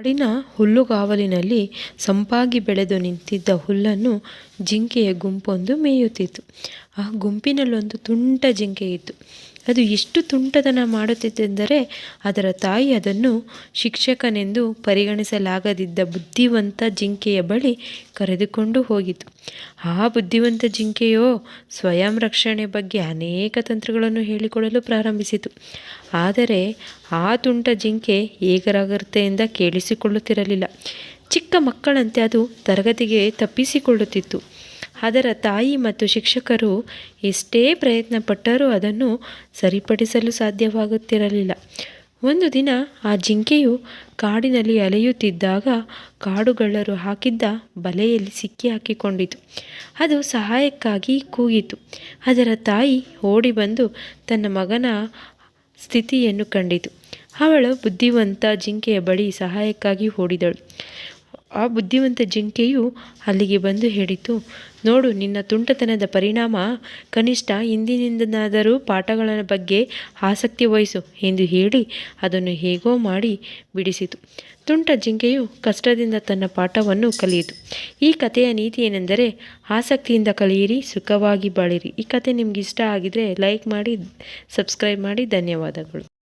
ಕಾಡಿನ ಹುಲ್ಲುಗಾವಲಿನಲ್ಲಿ ಸಂಪಾಗಿ ಬೆಳೆದು ನಿಂತಿದ್ದ ಹುಲ್ಲನ್ನು ಜಿಂಕೆಯ ಗುಂಪೊಂದು ಮೇಯುತ್ತಿತ್ತು. ಆ ಗುಂಪಿನಲ್ಲೊಂದು ತುಂಟ ಜಿಂಕೆ ಇತ್ತು. ಅದು ಎಷ್ಟು ತುಂಟತನ ಮಾಡುತ್ತಿತ್ತೆಂದರೆ ಅದರ ತಾಯಿ ಅದನ್ನು ಶಿಕ್ಷಕನೆಂದು ಪರಿಗಣಿಸಲಾಗದಿದ್ದ ಬುದ್ಧಿವಂತ ಜಿಂಕೆಯ ಬಳಿ ಕರೆದುಕೊಂಡು ಹೋಗಿತು ಆ ಬುದ್ಧಿವಂತ ಜಿಂಕೆಯೋ ಸ್ವಯಂ ರಕ್ಷಣೆ ಬಗ್ಗೆ ಅನೇಕ ತಂತ್ರಗಳನ್ನು ಹೇಳಿಕೊಳ್ಳಲು ಪ್ರಾರಂಭಿಸಿತು. ಆದರೆ ಆ ತುಂಟ ಜಿಂಕೆ ಏಕರಾಗರ್ತೆಯಿಂದ ಕೇಳಿಸಿಕೊಳ್ಳುತ್ತಿರಲಿಲ್ಲ. ಚಿಕ್ಕ ಮಕ್ಕಳಂತೆ ಅದು ತರಗತಿಗೆ ತಪ್ಪಿಸಿಕೊಳ್ಳುತ್ತಿತ್ತು. ಅದರ ತಾಯಿ ಮತ್ತು ಶಿಕ್ಷಕರು ಎಷ್ಟೇ ಪ್ರಯತ್ನ ಪಟ್ಟರೂ ಅದನ್ನು ಸರಿಪಡಿಸಲು ಸಾಧ್ಯವಾಗುತ್ತಿರಲಿಲ್ಲ. ಒಂದು ದಿನ ಆ ಜಿಂಕೆಯು ಕಾಡಿನಲ್ಲಿ ಅಲೆಯುತ್ತಿದ್ದಾಗ ಕಾಡುಗಳ್ಳರು ಹಾಕಿದ್ದ ಬಲೆಯಲ್ಲಿ ಸಿಕ್ಕಿ ಹಾಕಿಕೊಂಡಿತು. ಅದು ಸಹಾಯಕ್ಕಾಗಿ ಕೂಗಿತು ಅದರ ತಾಯಿ ಓಡಿ ಬಂದು ತನ್ನ ಮಗನ ಸ್ಥಿತಿಯನ್ನು ಕಂಡಿತು. ಅವಳು ಬುದ್ಧಿವಂತ ಜಿಂಕೆಯ ಬಳಿ ಸಹಾಯಕ್ಕಾಗಿ ಓಡಿದಳು. ಆ ಬುದ್ಧಿವಂತ ಜಿಂಕೆಯು ಅಲ್ಲಿಗೆ ಬಂದು ಹೇಳಿತು, ನೋಡು, ನಿನ್ನ ತುಂಟತನದ ಪರಿಣಾಮ ಕನಿಷ್ಠ ಇಂದಿನಿಂದನಾದರೂ ಪಾಠಗಳ ಬಗ್ಗೆ ಆಸಕ್ತಿ ವಹಿಸು ಎಂದು ಹೇಳಿ ಅದನ್ನು ಹೇಗೋ ಮಾಡಿ ಬಿಡಿಸಿತು. ತುಂಟ ಜಿಂಕೆಯು ಕಷ್ಟದಿಂದ ತನ್ನ ಪಾಠವನ್ನು ಕಲಿಯಿತು. ಈ ಕಥೆಯ ನೀತಿ ಏನೆಂದರೆ, ಆಸಕ್ತಿಯಿಂದ ಕಲಿಯಿರಿ, ಸುಖವಾಗಿ ಬಾಳಿರಿ. ಈ ಕತೆ ನಿಮ್ಗೆ ಇಷ್ಟ ಆಗಿದರೆ ಲೈಕ್ ಮಾಡಿ, ಸಬ್ಸ್ಕ್ರೈಬ್ ಮಾಡಿ. ಧನ್ಯವಾದಗಳು.